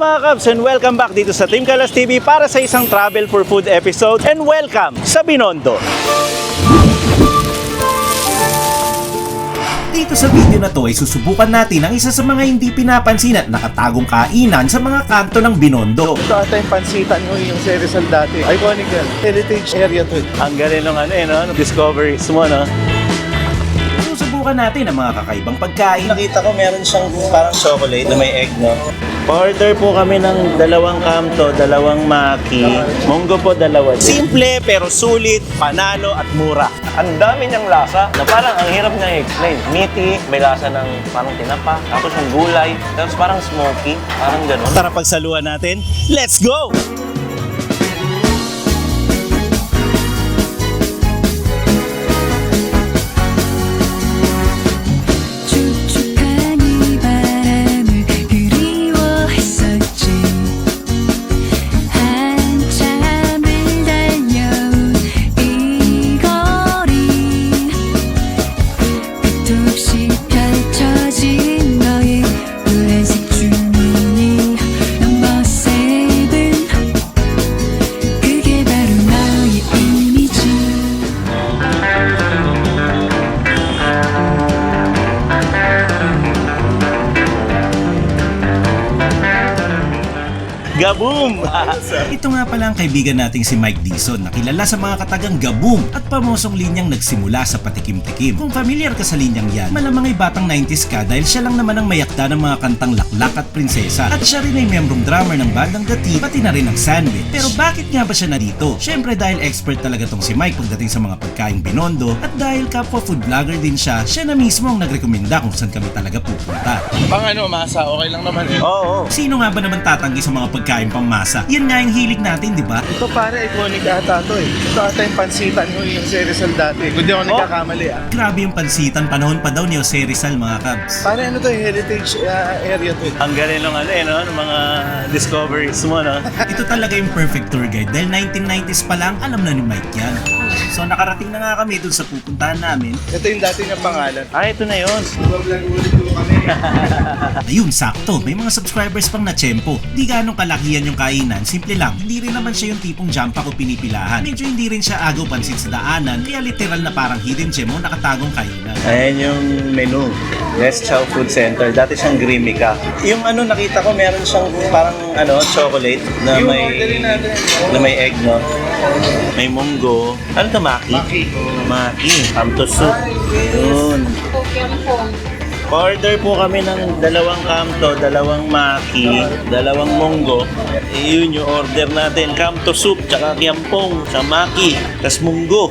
mga Kabs and welcome back dito sa Team Kalas TV para sa isang travel for food episode and welcome sa Binondo. Dito sa video na to ay susubukan natin ang isa sa mga hindi pinapansin at nakatagong kainan sa mga kanto ng Binondo. Ito ata yung pansitan ko yung si Rizal dati. Iconic yan. Heritage area to. eh. Ang galing ng ano eh, no? discoveries mo, no? Susubukan natin ang mga kakaibang pagkain. Nakita ko meron siyang parang chocolate na may egg, no? Order po kami ng dalawang kamto, dalawang maki. Munggo po dalawa. Simple pero sulit, panalo at mura. Ang dami niyang lasa na parang ang hirap niya i-explain. Meaty, may lasa ng parang tinapa, tapos yung gulay, tapos parang smoky, parang ganun. Tara pagsaluhan natin, let's go! Gaboom! Ito nga pala ang kaibigan nating si Mike Dizon na kilala sa mga katagang Gaboom at pamosong linyang nagsimula sa patikim-tikim. Kung familiar ka sa linyang yan, malamang ay batang 90s ka dahil siya lang naman ang mayakda ng mga kantang laklak at prinsesa. At siya rin ay membrong drummer ng bandang Gati pati na rin ang Sandwich. Pero bakit nga ba siya narito? Siyempre dahil expert talaga tong si Mike pagdating sa mga pagkaing binondo at dahil kapwa food vlogger din siya, siya na mismo ang nagrekomenda kung saan kami talaga pupunta. Pang ano, masa, okay lang naman eh. Oo. Sino nga ba naman tatanggi sa mga pagkain pang masa? Yan nga yung hilig natin, di ba? Ito pare, iconic ata to eh. Ito ata yung pansitan ko yung si Rizal dati. Kung di ako nagkakamali ah. Grabe yung pansitan, panahon pa daw ni Jose Rizal mga kabs. Pare, ano to yung heritage ah, area to eh. Ang galing ng ano eh, no? Ng mga discoveries mo, no? Ito talaga yung perfect tour guide dahil 1990s pa lang alam na ni Mike yan. So nakarating na nga kami dun sa pupuntahan namin. Ito yung dati niyang pangalan. Ah, ito na yun. Vlog ulit ko kami. Ayun, sakto. May mga subscribers pang na tsempo. Di ganong kalakihan yung kainan, simple lang. Hindi rin naman siya yung tipong jump o pinipilahan. Medyo hindi rin siya agaw pansit sa daanan, kaya literal na parang hidden gem o nakatagong kainan. Ayan yung menu. West Chow Food Center. Dati siyang Grimica. Yung ano nakita ko, meron siyang parang ano, chocolate na may na may egg, no? May munggo. Ano to, maki? Maki. Maki. Kamto soup. Yun. Order po kami ng dalawang kamto, dalawang maki, dalawang munggo. Eh, Yun yung order natin. Kamto soup, tsaka kiampong, sa maki, tas munggo.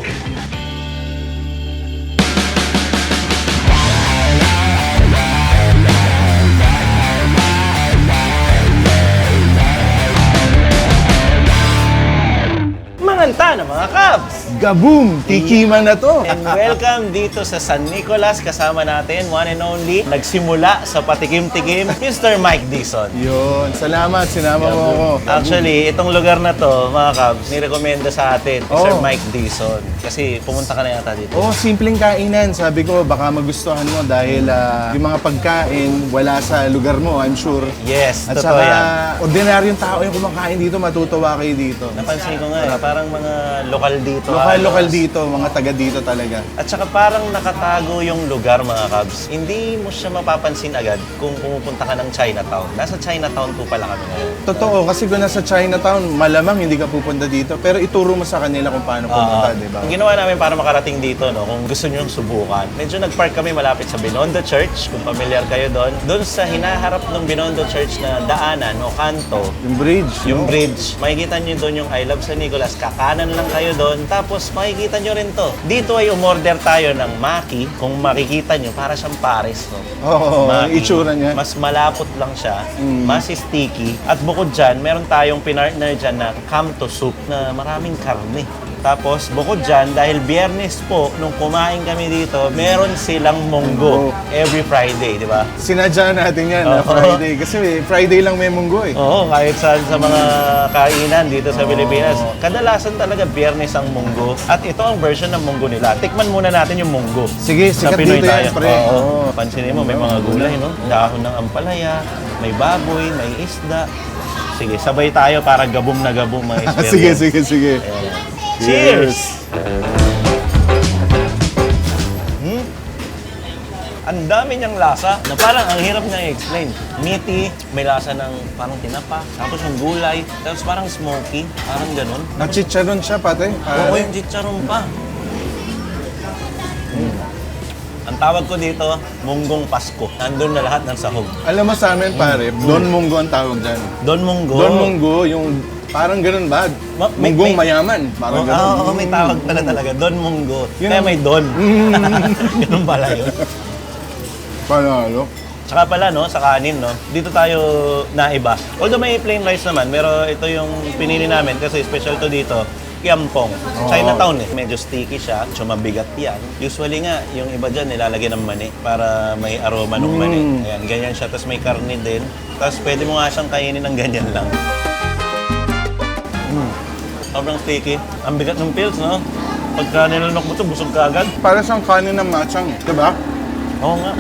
Manganta na mga Cubs! Gaboom! Tikiman na to. And welcome dito sa San Nicolas. Kasama natin, one and only, nagsimula sa patikim-tikim, Mr. Mike Dizon. Yun, salamat. Sinama mo ako. Actually, itong lugar na to, mga Cubs, nirekomenda sa atin, Mr. Oh. Mike Dizon. Kasi pumunta ka na yata dito. Oh, simpleng kainan. Sabi ko, baka magustuhan mo dahil ah, yung mga pagkain wala sa lugar mo, I'm sure. Yes, At totoo saka, yan. ordinaryong tao yung kumakain dito, matutuwa kayo dito. Napansin ko nga, eh, parang mga lokal dito. Lokal-lokal halos. dito, mga taga dito talaga. At saka parang nakatago yung lugar mga Cubs. Hindi mo siya mapapansin agad kung pumupunta ka ng Chinatown. Nasa Chinatown po pala kami ngayon. Totoo, kasi kung nasa Chinatown, malamang hindi ka pupunta dito. Pero ituro mo sa kanila kung paano pumunta, Ah, di ba? Ang ginawa namin para makarating dito, no, kung gusto nyo subukan, medyo nag-park kami malapit sa Binondo Church, kung familiar kayo doon. Doon sa hinaharap ng Binondo Church na daanan o kanto, Yung bridge. yung no? bridge, makikita nyo doon yung I Love San Nicolas, kakanan lang kayo doon, tapos makikita nyo rin to. Dito ay umorder tayo ng maki, kung makikita nyo, para siyang Paris. No? Oo, Maki. ang itsura niya. Mas malapot lang siya, Mm. mas sticky. At bukod dyan, meron tayong pinartner dyan na kamto soup na maraming karne. Tapos, bukod dyan, dahil biyernes po, nung kumain kami dito, meron silang munggo every Friday, di ba? Sinadya natin yan na Oo. Friday. Kasi Friday lang may munggo eh. Oo, kahit saan sa mga kainan dito sa Pilipinas. Kadalasan talaga biyernes ang munggo. At ito ang version ng munggo nila. Tikman muna natin yung munggo. Sige, sikat dito tayo. yan, pre. Oo. Oo. Pansinin mo, may mga gulay, no? Dahon ng ampalaya, may baboy, may isda. Sige, sabay tayo para gabong na gabong mga experience. sige, sige, sige. Cheers! Hmm? Ang dami niyang lasa na parang ang hirap niya i-explain. Meaty, may lasa ng parang tinapa, tapos yung gulay, tapos parang smoky, parang ganun. Nachicharon siya, pate. Oo, yung chicharon pa. Mm. Ang tawag ko dito, munggong Pasko. Nandun na lahat ng sahog. Alam mo sa amin, pare, Don Munggo ang tawag dyan. Don Munggo. Don Munggo, yung parang ganun ba? Ma- may- Munggong may- mayaman. Parang Oo, ganun. oo, oo, may tawag pala talaga. Don Munggo. Yun Kaya ang- may Don. Ganun pala yun. Panalo. Tsaka pala, no, sa kanin, no, dito tayo naiba. Although may plain rice naman, pero ito yung pinili namin kasi special to dito, Kiampong. Chinatown eh. Medyo sticky siya, so mabigat yan. Usually nga, yung iba dyan nilalagyan ng mani para may aroma ng mani. Mm. Ayan, ganyan siya. Tapos may karne din. Tapos pwede mo nga siyang kainin ng ganyan lang. Mm. Sobrang sticky. Ang bigat ng pills, no? Pagka nilalunok mo ito, busog ka agad. Para siyang kanin ng matsang, di ba? Oo nga.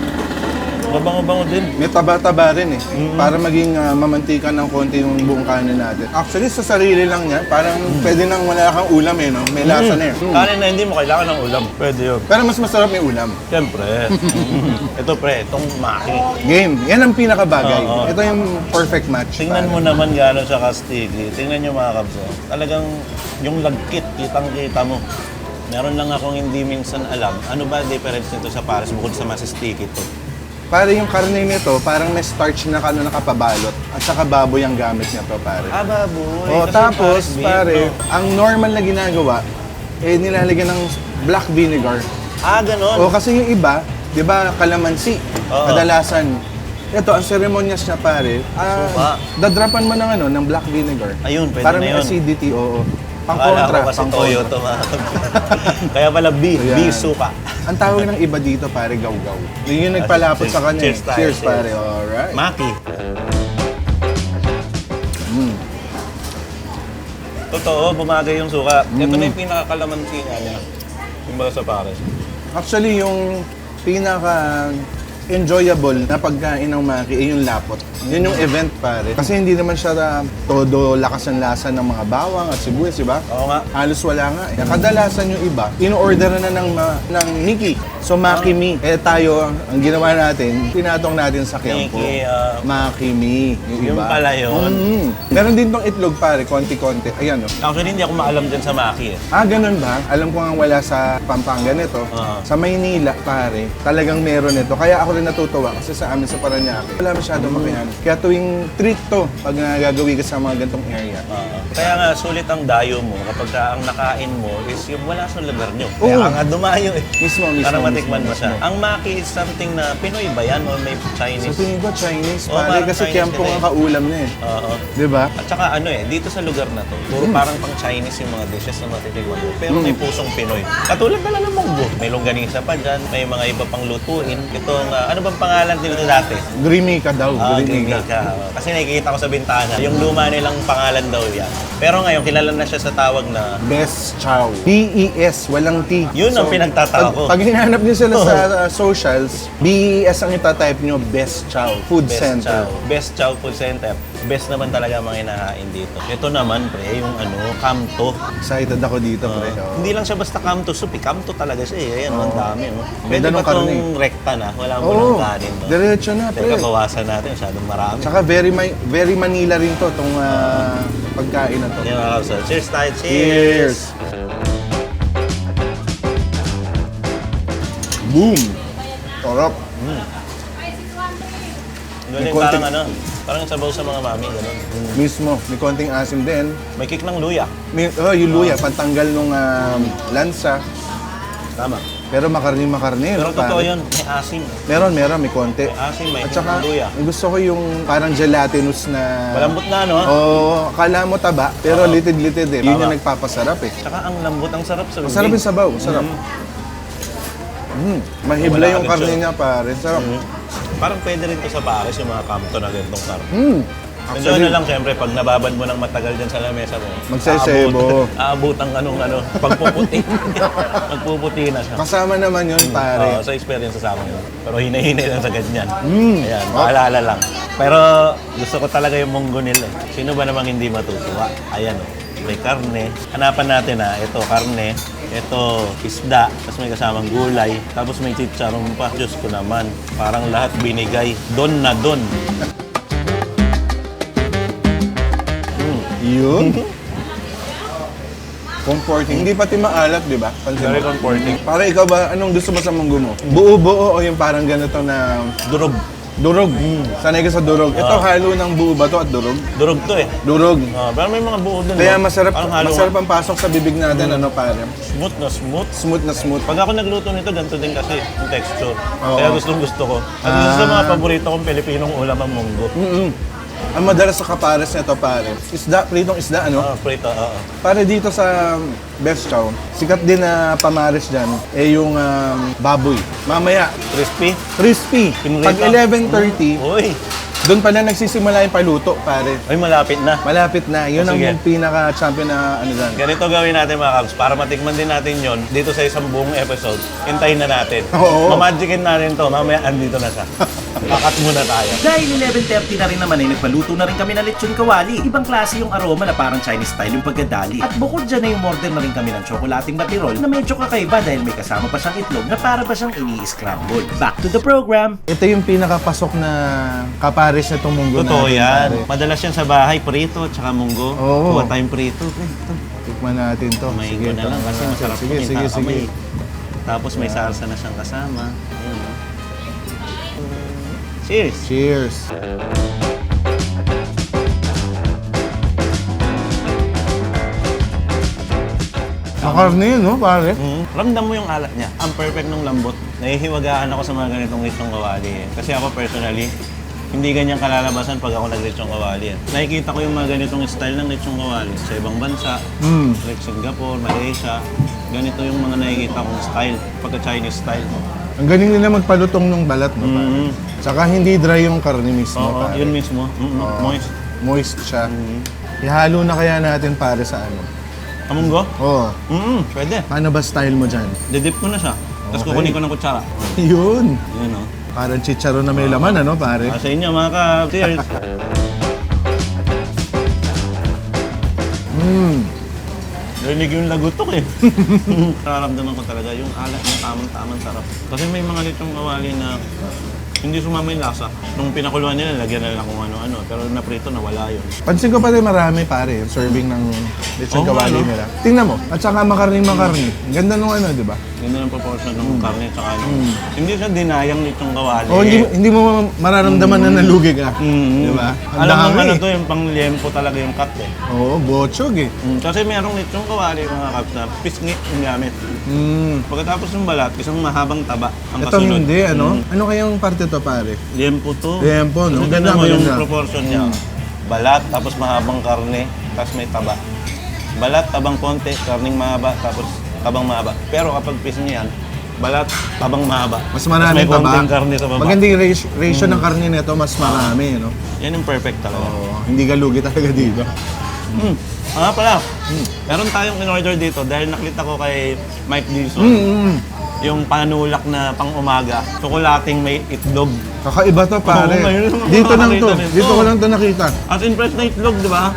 Mabango-bango din. May taba-taba rin eh. Para maging ah, mamantika ng konti yung buong kanin natin. Actually, sa sarili lang yan, parang pwede nang wala kang ulam eh, no? May lasa na eh. Mm. Kanin na hindi mo kailangan ng ulam. Pwede yun. Pero mas masarap may ulam. Siyempre. Ito pre, itong maki. Game. Yan ang pinakabagay. Oo. Ito yung perfect match. Tingnan mo naman gano'n siya ka-sticky. Tingnan nyo mga kabso. Talagang yung lagkit, kitang-kita mo. Meron lang akong hindi minsan alam. Ano ba difference nito sa Paris bukod sa mas sticky to? Pare yung karne nito, parang may starch na kano nakapabalot. At saka baboy ang gamit niya to, pare. Ah, baboy. O Kasi tapos, beef, pare, no? ang normal na ginagawa, eh nilalagyan ng black vinegar. Ah, ganon. O kasi yung iba, di ba, kalamansi, Oo. kadalasan. Ito, ang ceremonious niya pare, ah, Suka. dadrapan mo ng ano, ng black vinegar. Ayun, pwede Para na may yun. acidity, oo. Pang Akala kontra, ko kasi pang toyo to mga Kaya pala beef, Ayan. beef suka. Ang tawag ng iba dito, pare, gaw-gaw. Yun yung nagpalapot Cheers. sa kanya. eh. Cheers tayo, Cheers, pare. Alright. Maki. Mm. Totoo, bumagay yung suka. Ito na yung pinakakalamansi nga niya. Yung sa Paris? Actually, yung pinaka enjoyable na pagkain ng maki ay yung lapot. Yun yung event pare. Kasi hindi naman siya na todo lakas ng lasa ng mga bawang at sibuyas, di ba? Oo nga. Halos wala nga. Eh. Kadalasan yung iba, in-order na ng, ma- ng Miki. So, Maki Mi. Eh tayo, ang ginawa natin, pinatong natin sa Kiampo. Miki, ah, Maki Mi. Yung Yung iba. pala yun. Mm. Meron din tong itlog pare, konti-konti. Ayan, oh. Actually, hindi ako maalam dyan sa Maki eh. Ah, ganun ba? Alam ko nga wala sa Pampanga nito. Oo. Sa Maynila, pare, talagang meron nito. Kaya ako rin natutuwa kasi sa amin sa Paranaque, wala masyadong makihan. Kaya tuwing treat to pag nagagawi ka sa mga gantong area. Oo. Kaya nga, sulit ang dayo mo kapag ka ang nakain mo is yung wala sa lugar nyo. Kaya Oo. ka nga dumayo eh. Mismo, mismo, Para matikman mismo, mo siya. mismo. Ang Maki is something na Pinoy ba yan o may Sa Chinese? tingin ko, Chinese, Oo, pare, parang kasi Chinese kiyampo nila ang kaulam na eh. Oo. Di ba? At saka ano eh, dito sa lugar na to, puro Mm. parang pang Chinese yung mga dishes na matitikman mo. Pero may pusong Pinoy. Katulad pala ng munggo. May longganisa pa dyan, may mga iba pang lutuin. Itong, ah, ano bang pangalan nila dati? Grimika daw, Ah, Grimika. Grimika. Kasi nakikita ko sa bintana, yung luma nilang pangalan daw yan. Pero ngayon, kilala na siya sa tawag na Best Chow. B-E-S, walang T. Yun ang pinagtataka pag, ko. Pag hinahanap niyo sila sa uh, socials, B-E-S ang itatype niyo, Best Chow. Food Best Center. Chow. Best Chow Food Center. Best naman talaga mga inahain dito. Ito naman, pre, yung ano, kamto. Excited ako dito, pre. Ah, Oh. Hindi lang siya basta kamto soup, eh. kamto talaga siya eh. Ayan, ang dami. Oh. Ganda Pwede ba ng karne. itong rekta na? Wala mo Oo, ng kanin. No? diretso na, pre. Teka, bawasan natin. Masyadong marami. Tsaka very Ma- very Manila rin to, itong ah, pagkain na to. Yan mga kapsa. Cheers tayo. Cheers! Boom! Torop. Galing, May konting- parang ano, parang sabaw sa mga mami. Ganun. Mismo. May konting asim din. May kick ng luya. May, oh, yung luya, pantanggal nung um, lansa. Tama. Pero makarni-makarni. Pero no, totoo yun. May asim. Meron, meron. May konti. May asim, may At saka, luya. gusto ko yung parang gelatinous na... Malambot na, no? Oo, akala mo taba, pero Oo. litid-litid eh. Yun Tama. yung nagpapasarap eh. Tsaka ang lambot, ang sarap sa Masarap yung sabaw, masarap. Mm. Mahibla Wala yung agad karne siya. niya pare. Sarap. Parang pwede rin to sa Paris, yung mga kamto na ganitong karne. Mm. Enjoy na lang siyempre pag nababad mo ng matagal dyan sa lamesa mo. Magsesebo. Aabot, ang anong ano, pagpuputi. Magpuputi na siya. Kasama naman yun Oo, pare. sa experience sa amin. Pero hinay-hinay lang sa ganyan. Mm. Ayan, Oh. maalala lang. Pero gusto ko talaga yung munggo nila. eh. Sino ba namang hindi matutuwa? Ayan o. May karne. Hanapan natin ha. Ito, karne. Ito, isda. Tapos may kasamang gulay. Tapos may chicharon pa. Diyos ko naman. Parang lahat binigay. Don na don. Yun. Comforting. Hindi pati maalat, di ba? Pansin Very mo? comforting. Para ikaw ba, anong gusto mo sa munggo mo? Buo-buo o yung parang ganito na Durog. Durog? Sanay ka sa durog. Ito Ah. halo ng buo ba to at durog? Durog to eh. Durog. Ah, pero may mga buo dun. Kaya no? masarap, Parang halo masarap ang pasok sa bibig natin, ano pare? Smooth na smooth. Smooth na smooth. Pag ako nagluto nito, ganito din kasi yung texture. Kaya gustong gusto ko. At isa sa Ah. mga paborito kong Pilipinong ulam ang munggo. Mm-mm. Ang madalas sa kapares nito pare, isda, pritong isda, ano? Ah, prito, oo. Pare dito sa Best Chow, sikat din na pamares dyan, eh yung um, baboy. Mamaya, Crispy. crispy. Pag 11.30, Uy, doon pa na nagsisimula yung paluto, pare. ay malapit na. Malapit na. Yun Oh, ang sige. pinaka-champion na ano dyan. Ganito gawin natin mga Kabs, para matikman din natin yon dito sa isang buong episode, hintayin na natin. Oo. Mamagicin natin to, mamaya andito na siya. Kakat muna tayo. Dahil 11.30 na rin naman ay nagpaluto na rin kami ng lechon kawali. Ibang klase yung aroma na parang Chinese style yung pagkadali. At bukod dyan ay umorder na rin kami ng tsokolating batirol na medyo kakaiba dahil may kasama pa siyang itlog na para ba siyang ini-scramble. Back to the program! Ito yung pinakapasok na kapares na itong munggo Totoo natin, yan. pare. Madalas yan sa bahay, prito, tsaka munggo. Oo. Kuha tayong prito. Eh, ito. Tikman natin to. May na lang kasi masarap. Sige, sige, sige. Tapos may salsa na siyang kasama. Cheers! Cheers. Makarne yun, no, pare? Mm, ramdam mo yung alat niya. Ang perfect ng lambot. Nahihiwagaan ako sa mga ganitong lechong kawali. Eh. Kasi ako personally, hindi ganyan kalalabasan pag ako nag-lechong kawali. Eh. Nakikita ko yung mga ganitong style ng lechong kawali sa ibang bansa, Mm. like Singapore, Malaysia. Ganito yung mga nakikita kong style, pagka Chinese style. Ang galing nila magpalutong ng balat, no, pare? Tsaka hindi dry yung karne mismo, Oo, pare. yun mismo. Mm-mm, Oo. Moist. Moist siya. Mm. Ihalo na kaya natin pare sa ano? Kamunggo? Oo. Mm, pwede. Paano ba style mo dyan? Didip ko na siya. Tapos Okay. kukunin ko ng kutsara. Yun. Yun, oh. Parang chicharon na may laman, ano, pare? Ah, sa inyo, mga ka-cheers. Mm. Rinig yung lagutok eh. Nararamdaman ko talaga yung alat ng tamang-tamang sarap. Kasi may mga litong kawali na hindi sumama yung lasa. Nung pinakuluan nila, lagyan na lang kung ano-ano. Pero naprito, nawala yun. Pansin ko pa rin marami, pare, yung serving ng lechon nga, kawali no? nila. Tingnan mo. At saka makarni-makarni. Ang Ganda nung ano, di ba? Ganda ng proportion ng karne at saka ano. Hindi siya dinayang litong kawali. O hindi, hindi mo mararamdaman na nalugi ka. Mm. Di ba? Ang Alam mo dami. ano to, yung pang talaga yung cut eh. Oo, bochog eh. Mm, kasi merong litong kawali mga kaps na pisngi yung gamit. Mm. Pagkatapos ng balat, isang mahabang taba ang Ito kasunod. hindi, ano? Mm. Ano kayang parte to, pare? Liempo to. Liempo, no? Kasi Ganda, tignan mo yung maganda. proportion niya. Balat, tapos mahabang karne, tapos may taba. Balat, tabang konti, karning mahaba, tapos tabang mahaba. Pero kapag pisngi yan, balat, tabang mahaba. Mas Tapos maraming may taba. konting karne sa baba. Maganda yung ratio, ratio ng karne nito, mas marami, no? Yan yung perfect talaga. Oo, hindi ka lugi talaga dito. Mm. Ah, pala. Meron tayong in-order dito dahil nakita ko kay Mike Dizon. Mm, mm. Yung panulak na pang umaga, tsokolating may itlog. Kakaiba to, pare. Oo, ngayon lang ako Dito lang to. nito. Dito ko lang to nakita. As in fresh na itlog, di ba?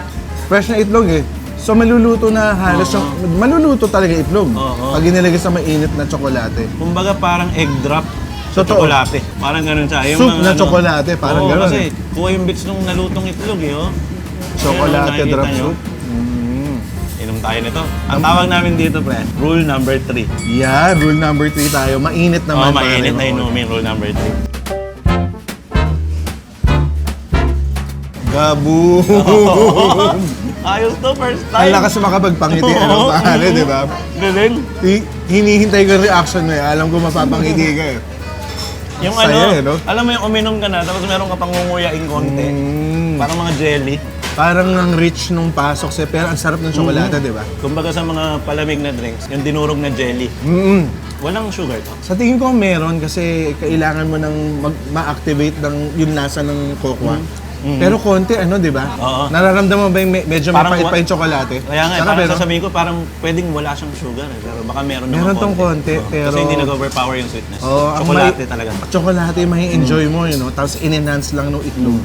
Fresh na itlog eh. So maluluto na halos yung, maluluto talaga itlog. Oo. Pag inilagay sa mainit na tsokolate. Kumbaga parang egg drop sa Totoo. tsokolate. Parang ganun siya. Yung Soup mga na ano- tsokolate, parang Oo, ganun kasi kuha yung bits nung nalutong itlog eh, oh. Tsokolate Ayun, drop nakikita nyo. soup. Mm. Inom tayo nito. Ang tawag namin dito, pre, rule number 3. Yeah, rule number 3 tayo. Mainit naman. pare. mainit na Oo. inumin, rule number 3. Gabu. Ayos to, first Ang time. lakas makapagpangiti, ano Oo. pare, di ba? Galing. Hi- Hinihintay ko yung reaction mo eh. Alam ko mapapangiti ka eh. Yung Saya, ano, eh, no? alam mo yung uminom ka na, tapos meron ka pang ngunguyaing konti. Mm. Parang mga jelly. Parang ang rich nung pasok siya, pero ang sarap ng tsokolate, di ba? Kumbaga sa mga palamig na drinks, yung dinurog na jelly. Mm Walang sugar to. Sa tingin ko meron kasi kailangan mo nang mag- ma-activate ng yung lasa ng kokwa. Pero konti, ano, di ba? Oo. Nararamdaman mo ba yung me- medyo Parang mapait wa- pa yung tsokolate? Kaya nga, Sarap, parang pero- sasabihin ko, parang pwedeng wala siyang sugar. eh, Pero baka meron naman Meron tong konti, Oo, pero- Kasi hindi nag-overpower yung sweetness. Oo, ang Chocolate may- talaga. Tsokolate, may enjoy mo, you know, tapos in-enhance lang ng itlog.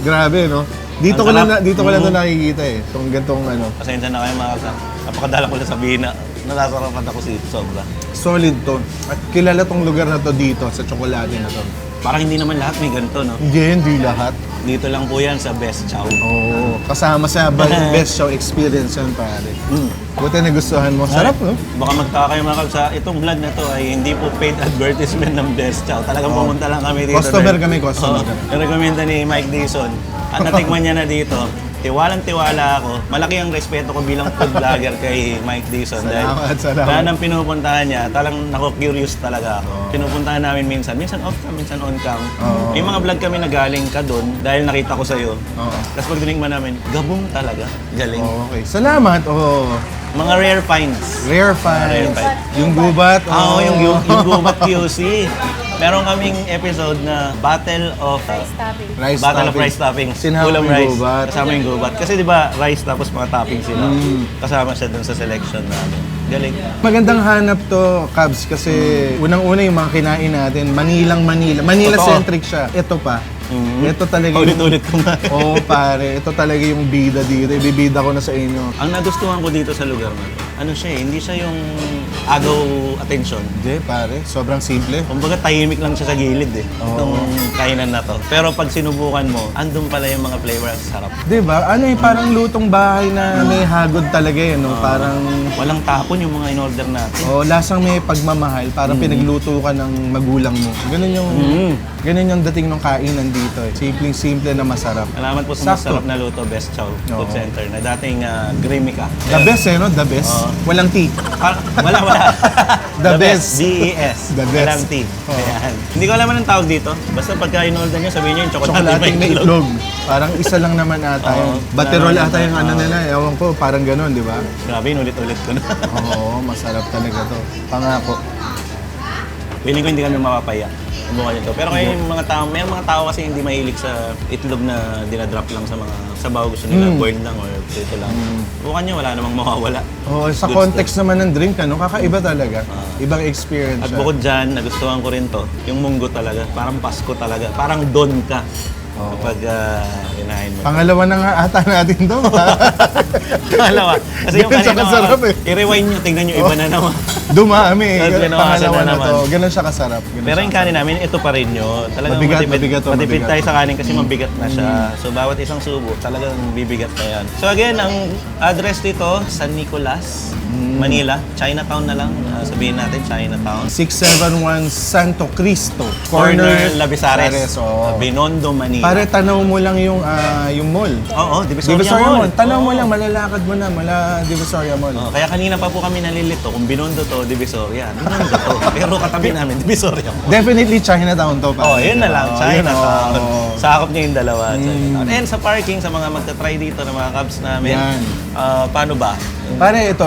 Grabe, no? Dito Ang ko lang sarap. dito ko lang ito nakikita eh. Itong gantong ano, Pasensya na kayo mga kasa. Napakadala ko lang sabihin na nasasarapan ako si sobra. solid to. At kilala tong lugar na to dito sa tsokolate na to. Parang hindi naman lahat may ganito, no? Hindi, hindi lahat. Dito lang po yan sa Best Chow. Oo. Kasama sa ba- best show experience yan, pare. Mm. Buti nagustuhan mo. Sarap, no? Baka magtaka kayo mga kabsa, itong vlog na to ay hindi po paid advertisement ng Best Chow. Talagang Oo. pumunta lang kami dito. Customer dahil- kami, customer Oo. kami. Nirekomenda ni Mike Dixon. At natikman niya na dito. Tiwalang tiwala ako. Malaki ang respeto ko bilang food vlogger kay Mike Dixon. Salamat, salamat. Dahil nang pinupuntahan niya, talang nako-curious talaga ako. Pinupuntahan namin minsan. Minsan off cam, minsan on cam. Oo. May mga vlog kami na galing ka doon dahil nakita ko sa'yo. Oo. Tapos pag dinigman namin, gabong talaga. Galing. Okay. Salamat. Oh. Mga rare finds. Rare Rare finds. finds. Yung gubat. Oo, oh. yung, yung, yung Gubat QC. Meron kaming episode na Battle of uh, rice Battle of topping. Rice Toppings. Sinama Ulam yung rice. gubat. Kasama yung gubat. Kasi di ba rice tapos mga toppings sila. Mm. Kasama siya dun sa selection namin. Galing. Magandang hanap to, Cubs, kasi unang-una yung mga kinain natin, Manilang Manila. Manila-centric siya. Ito pa. Mhm. Ito talaga yung... Ulit-ulit ko nga. Oo, pare. Ito talaga yung bida dito. Ibibida ko na sa inyo. Ang nagustuhan ko dito sa lugar na to, ano siya eh, hindi siya yung agaw attention. Hindi, pare. Sobrang simple. Kumbaga tahimik lang siya sa gilid eh, Oo. itong kainan na to. Pero pag sinubukan mo, andun pala yung mga flavor ang sarap. Di ba? Ano eh, parang lutong bahay na may hagod talaga eh, no? Parang... Walang tapon yung mga in-order natin. Oh, lasang may pagmamahal, parang pinagluto ka ng magulang mo. Ganun yung Mm. ganun yung dating ng kainan dito eh. Simpleng-simple na masarap. Salamat po sa Sakto. masarap na luto, Best Chow Food Oo. Center na dating uh, Grimica. The best eh, no? The best. Oo. Walang tea. Ah, wala, wala. The best. D-E-S. The best. Walang tea. Oo. Ayan. Hindi ko alam anong tawag dito. Basta pagka in-order nyo, sabihin nyo yung chocolate, Tsokolating may na itlog. itlog. Parang isa lang naman ata Oo. yun. Baterol Wala ata yung ano nila. Ewan ko, parang ganun, di ba? Grabe, inulit-ulit ko na. Oo, masarap talaga to. Pangako. Feeling ko hindi kami mapapaya. Subukan nyo to. Pero kayo yung mga tao, may mga tao kasi hindi mahilig sa itlog na dinadrop lang sa mga sabaw. Gusto nila Mm. boiled lang or prito lang. Subukan nyo, wala namang mawawala. Oo, sa Goods context naman ng drink, ano, kakaiba talaga. Ah. Ibang experience At siya. bukod dyan, nagustuhan ko rin to, yung munggo talaga. Parang Pasko talaga. Parang don ka Oo. kapag uh, kinain mo. Pangalawa na nga ata natin to. Pangalawa. Kasi yung Ganun siya kanina, kasarap eh. i-rewind nyo, tingnan nyo, iba na naman. Dumami. Binawasan Pangalawa na na, naman. to. Ganun siya kasarap. Ganun Pero siya yung kanin namin, ito pa rin yun. Talagang Mabigat, matipid, mabigat to, matipid mabigat. Mm. tayo sa kanin kasi mabigat na siya. So bawat isang subo, talagang bibigat na yan. So again, ang address dito, San Nicolas, Mm. Manila. Chinatown na lang. Ah, sabihin natin, Chinatown. 671 Santo Cristo. Corner Labisares, Labisares, oo. uh, Binondo, Manila. Pare, tanaw mo lang yung ah, yung mall. Oo, Divisoria, Divisoria Mall. Tanaw mo Oo. lang, malalakad mo na, mala Divisoria Mall. Oo, kaya kanina pa po kami nalilito kung Binondo to, Divisoria. Binondo to. Pero katabi namin, Divisoria mo. Definitely Chinatown to. Oh, yun na lang. Oo, Chinatown. oo. Sakop niya yung dalawa. Chinatown. Mm. And sa parking, sa mga magta-try dito ng mga cabs namin, Yan. ah, paano ba? Pare, ito,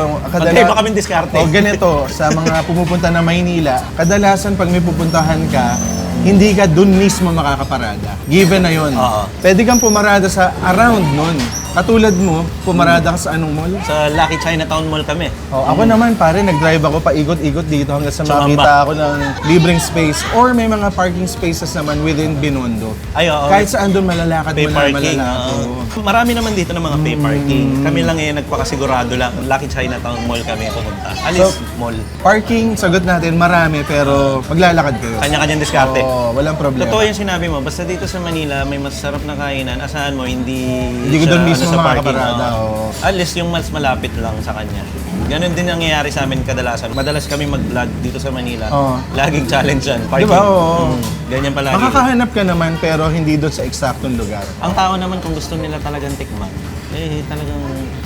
Magkaiba kaming diskarte. O ganito, sa mga pumupunta na Maynila, kadalasan pag may pupuntahan ka, hindi ka dun mismo makakaparada. Given na yun. Oo. Pwede kang pumarada sa around nun. Katulad mo, pumarada ka sa anong mall? Sa Lucky Chinatown Mall kami. Oh, ako naman pare, nag-drive ako paikot-ikot dito hanggang sa Tsumamba. makita ako ng libreng space or may mga parking spaces naman within Binondo. Ay, oo. Kahit saan doon malalakad Pay mo na, parking. malalakad. oo. Oo. Marami naman dito ng mga pay parking. Kami lang ngayon nagpakasigurado lang. Lucky Chinatown Mall kami pupunta. Alice So, Mall. Parking, sagot natin, marami pero maglalakad kayo. Kanya-kanyang diskarte. Oo, walang problema. Totoo yung sinabi mo, basta dito sa Manila may masarap na kainan, asahan mo hindi Hindi ko doon mismo sa parking, makakaparada, oo. oo. At least yung mas malapit lang sa kanya. Ganon din nangyayari sa amin kadalasan. Madalas kami mag-vlog dito sa Manila. Oo. Laging challenge yan. Parking. Di ba? Oo. Mm, ganyan palagi. Makakahanap ka naman pero hindi doon sa eksaktong lugar. Ang tao naman kung gusto nila talagang tikman, eh talagang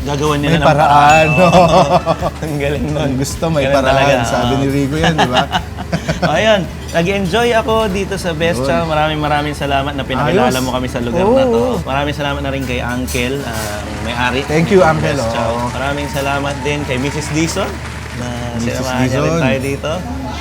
gagawan nila May ng paraan. Oo. Ang galing nun. Ang gusto may Ganun paraan. talaga, Sabi oo. ni Rico yan, di ba? Ayun, nag-enjoy ako dito sa Best Yun. Chow. Maraming maraming salamat na pinakilala Ayos. mo kami sa lugar na to. Oo. Maraming salamat na rin kay Uncle, ang may-ari. Thank you, ng Uncle, Best Chow. oo. Maraming salamat din kay Mrs. Dizon na Mrs. sinamahan niya rin Dizon. tayo dito.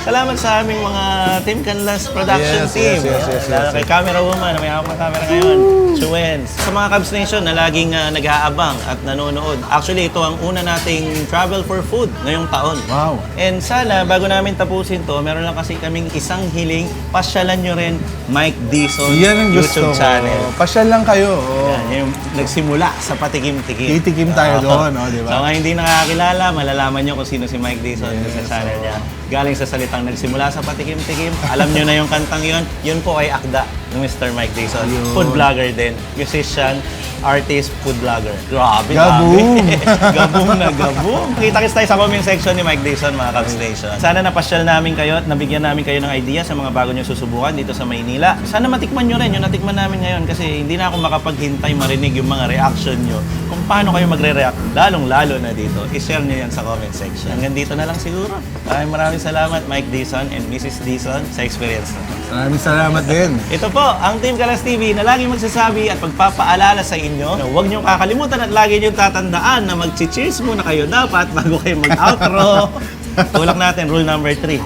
Salamat sa aming mga Team Canlas production Yes, team. yes, yes, yes, Lalo yes, kay camera woman may hawak ng camera ngayon. Chuens. Sa mga Cubs Nation na laging ah, nag-aabang at nanonood. Actually, ito ang una nating travel for food ngayong taon. Wow. And sana, bago namin tapusin to, meron lang kasi kaming isang hiling, pasyalan nyo rin Mike Dizon Yan ang gusto YouTube ko. channel. Pasyal lang kayo. oo. Yan, yung nagsimula sa patikim-tikim. Titikim tayo Oo. doon, oh, di ba? Sa mga hindi nakakilala, malalaman nyo kung sino si Mike Dizon sa channel niya. Galing sa salitang nagsimula sa patikim-tikim. Alam nyo na yung kantang yon. Yun po ay akda ng Mr. Mike Dizon. Food vlogger din. Musician, artist, food vlogger. Grabe, Gabong. grabe. gabong na gabong. Kita-kits tayo sa comment section ni Mike Dizon, mga Cubs Nation. Sana napasyal namin kayo at nabigyan namin kayo ng idea sa mga bago nyo susubukan dito sa Maynila. Sana matikman nyo rin yung natikman namin ngayon kasi hindi na ako makapaghintay marinig yung mga reaction nyo kung paano kayo magre-react, lalong-lalo na dito. I-share nyo yan sa comment section. Hanggang dito na lang siguro. Maraming maraming salamat Mike Dizon and Mrs. Dizon sa experience na to. Maraming salamat din. Ito po, ang Team Kalas TV na laging magsasabi at pagpapaalala sa inyo nyo. So, huwag nyo kakalimutan at lagi nyo tatandaan na mag-cheers muna kayo dapat bago kayo mag-outro. Tulak natin, rule number 3.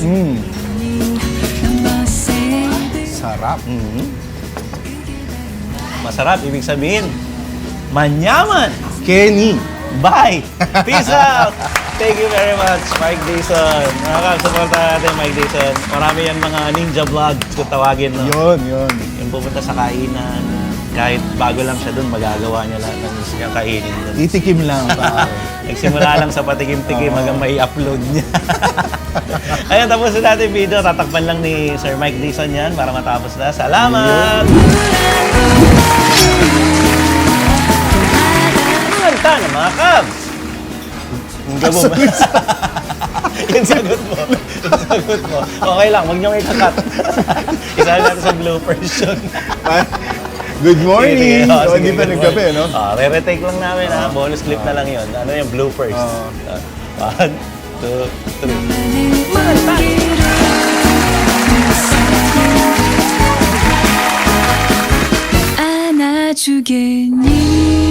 Mm. Sarap. Mm. Masarap, ibig sabihin, manyaman. Kenny. Bye. Peace out. Thank you very much, Mike Dizon. Nakakasuporta natin, Mike Dizon. Marami yan mga ninja vlogs kung tawagin. No? Yun, yun. Yung pupunta sa kainan, kahit bago lang siya doon, magagawa niya lahat ng yung kainin doon. Titikim lang. pare. Nagsimula lang sa patikim-tikim hanggang may upload niya. Ayun, tapos na natin yung video. Tatakpan lang ni Sir Mike Dizon yan para matapos na. Salamat! Kanta na mga Cubs! Ang gabo ba? yung sagot mo. Yung sagot mo. Okay lang, huwag niyong ikakat. Isa natin sa bloopers yun. Good morning. Sige, oh, So, sige, hindi pa good nagkape, morning. no? Ah, re-retake lang namin ha. Bonus clip na lang yun. Ano yung bloopers? Oo. Ah, one, two, three. 안아주겠니